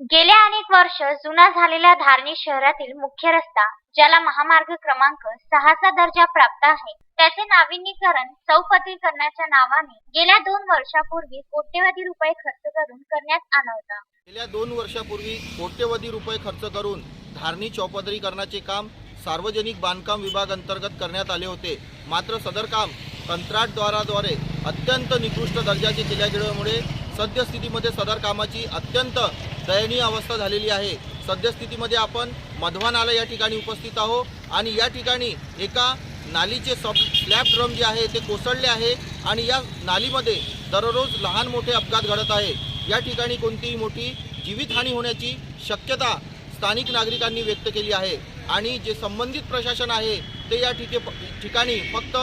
गेल्या अनेक वर्ष जुना झालेल्या धारणी शहरातील मुख्य रस्ता ज्याला महामार्ग क्रमांक सहाचा दर्जा प्राप्त आहे त्याचे नाविन्यीकरण चौपदरीकरणाच्या नावाने गेल्या दोन वर्षापूर्वी कोट्यवधी रुपये खर्च करून करण्यात आला होता. गेल्या दोन वर्षापूर्वी कोट्यवधी रुपये खर्च करून धारणी चौपदरीकरणाचे काम सार्वजनिक बांधकाम विभाग अंतर्गत करण्यात आले होते. मात्र सदर काम कंत्राटद्वाराद्वारे अत्यंत निकृष्ट दर्जाचे केल्या गेल्यामुळे सद्यस्थितीमध्ये सदर कामाची अत्यंत दयनीय अवस्था झालेली आहे. सद्यस्थितीमध्ये आपण मधवा नाला या ठिकाणी उपस्थित आहोत आणि या ठिकाणी एका नालीचे सब स्लॅब ड्रम जे आहे ते कोसळले आहे आणि या नालीमध्ये दररोज लहान मोठे अपघात घडत आहे. या ठिकाणी कोणतीही मोठी जीवितहानी होण्याची शक्यता स्थानिक नागरिकांनी व्यक्त केली आहे आणि जे संबंधित प्रशासन आहे ते या ठिके ठिकाणी फक्त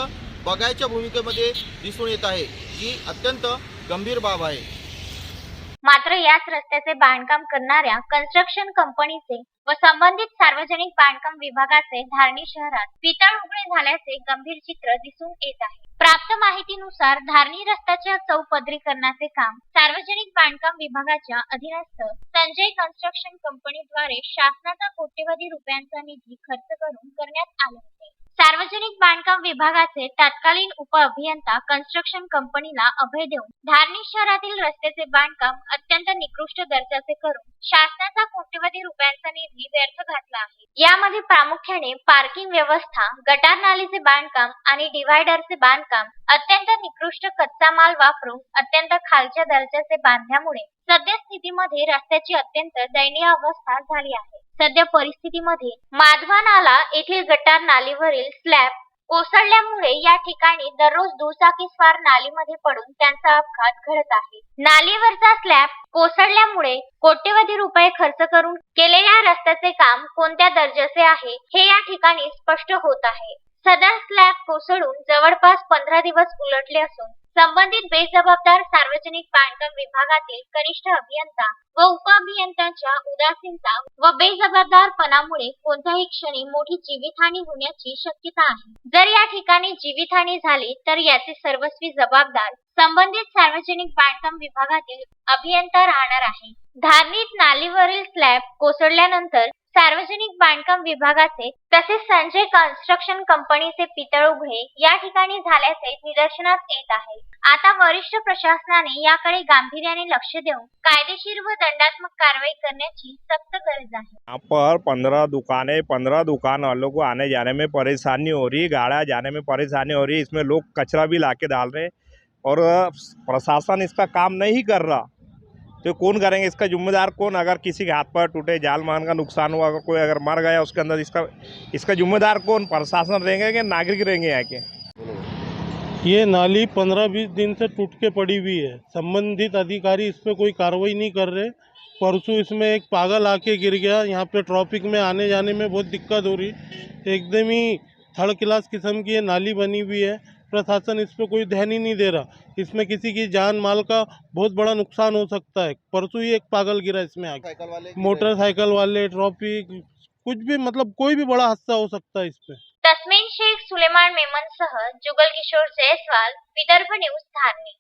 बघायच्या भूमिकेमध्ये दिसून येत आहे जी अत्यंत गंभीर बाब आहे. मात्र याच रस्त्याचे बांधकाम करणाऱ्या कन्स्ट्रक्शन कंपनीचे व संबंधित सार्वजनिक बांधकाम विभागाचे धारणी शहरात पितळ उघडे झाल्याचे गंभीर चित्र दिसून येत आहे. प्राप्त माहितीनुसार धारणी रस्त्याच्या चौपदरीकरणाचे काम सार्वजनिक बांधकाम विभागाच्या अधीनस्थ संजय कन्स्ट्रक्शन कंपनीद्वारे शासनाचा कोट्यवधी रुपयांचा निधी खर्च करून करण्यात आला सार्वजनिक बांधकाम विभागाचे तत्कालीन उप अभियंता कन्स्ट्रक्शन कंपनीला अभय देऊन धारणी शहरातील रस्त्याचे बांधकाम अत्यंत निकृष्ट दर्जाचे करून शासनाचा कोट्यवधी रुपयांचा निधी व्यर्थ घातला आहे. यामध्ये प्रामुख्याने पार्किंग व्यवस्था गटार नालीचे बांधकाम आणि डिव्हायडरचे बांधकाम अत्यंत निकृष्ट कच्चा माल वापरून अत्यंत खालच्या दर्जाचे बांधल्यामुळे सद्यस्थितीमध्ये रस्त्याची अत्यंत दयनीय अवस्था झाली आहे. सध्या परिस्थितीमध्ये माधवा नाला येथील गटार नालीवरील स्लॅब कोसळल्यामुळे या ठिकाणी दररोज दुचाकी स्वार नालीमध्ये पडून त्यांचा अपघात घडत आहे. नालीवरचा स्लॅब कोसळल्यामुळे कोट्यवधी रुपये खर्च करून केलेल्या रस्त्याचे काम कोणत्या दर्जाचे आहे हे या ठिकाणी स्पष्ट होत आहे. सदर स्लॅब कोसळून जवळपास पंधरा दिवस उलटले असून संबंधित बेजबाबदार सार्वजनिक बांधकाम विभागातील कनिष्ठ अभियंता व उपअभियंत्यांच्या उदासीनता व बेजबाबदारपणामुळे कोणत्याही क्षणी मोठी जीवितहानी होण्याची शक्यता आहे. जर या ठिकाणी जीवितहानी झाली तर याचे सर्वस्वी जबाबदार संबंधित सार्वजनिक बांधकाम विभागातील अभियंता राहणार आहे. धार्मिक नालीवरील स्लॅब कोसळल्यानंतर सार्वजनिक बांधकाम विभागाचे तसेच संजय कन्स्ट्रक्शन कंपनीचे पितळ उघडे या ठिकाणी झाल्याचे निदर्शनास येत आहे. आता वरिष्ठ प्रशासनाने याकडे गांभीर्याने लक्ष देऊन कायदेशीर व दंडात्मक कारवाई करण्याची सक्त गरज आहे. यहाँ पर पंद्रह दुकानें पंद्रह दुकान वालों को आने जाने में परेशानी हो रही गाडा जाने में परेशानी हो रही इसमें लोग कचरा भी लाके डाल रहे और प्रशासन इसका काम नहीं कर रहा। तो कौन करेंगे? इसका जिम्मेदार कौन? अगर किसी के हाथ पर टूटे, जाल मान का नुकसान हुआ, अगर कोई अगर मर गया उसके अंदर, इसका इसका जिम्मेदार कौन? प्रशासन रहेंगे कि नागरिक रहेंगे यहाँ के? ये नाली पंद्रह बीस दिन से टूट के पड़ी हुई है। संबंधित अधिकारी इस पर कोई कार्रवाई नहीं कर रहे। परसों इसमें एक पागल आके गिर गया। यहाँ पे ट्रैफ़िक में आने जाने में बहुत दिक्कत हो रही। एकदम ही थर्ड क्लास किस्म की ये नाली बनी हुई है। प्रशासन इस पर कोई ध्यान ही नहीं दे रहा। इसमें किसी की जान माल का बहुत बड़ा नुकसान हो सकता है। परसों ही एक पागल गिरा इसमें आगे मोटरसाइकिल वाले ट्रॉफी कुछ भी मतलब कोई भी बड़ा हादसा हो सकता है इस पे। तस्मीन शेख सुलेमान मेमन सह जुगल किशोर जयसवाल विदर्भ न्यूज़ धारणी।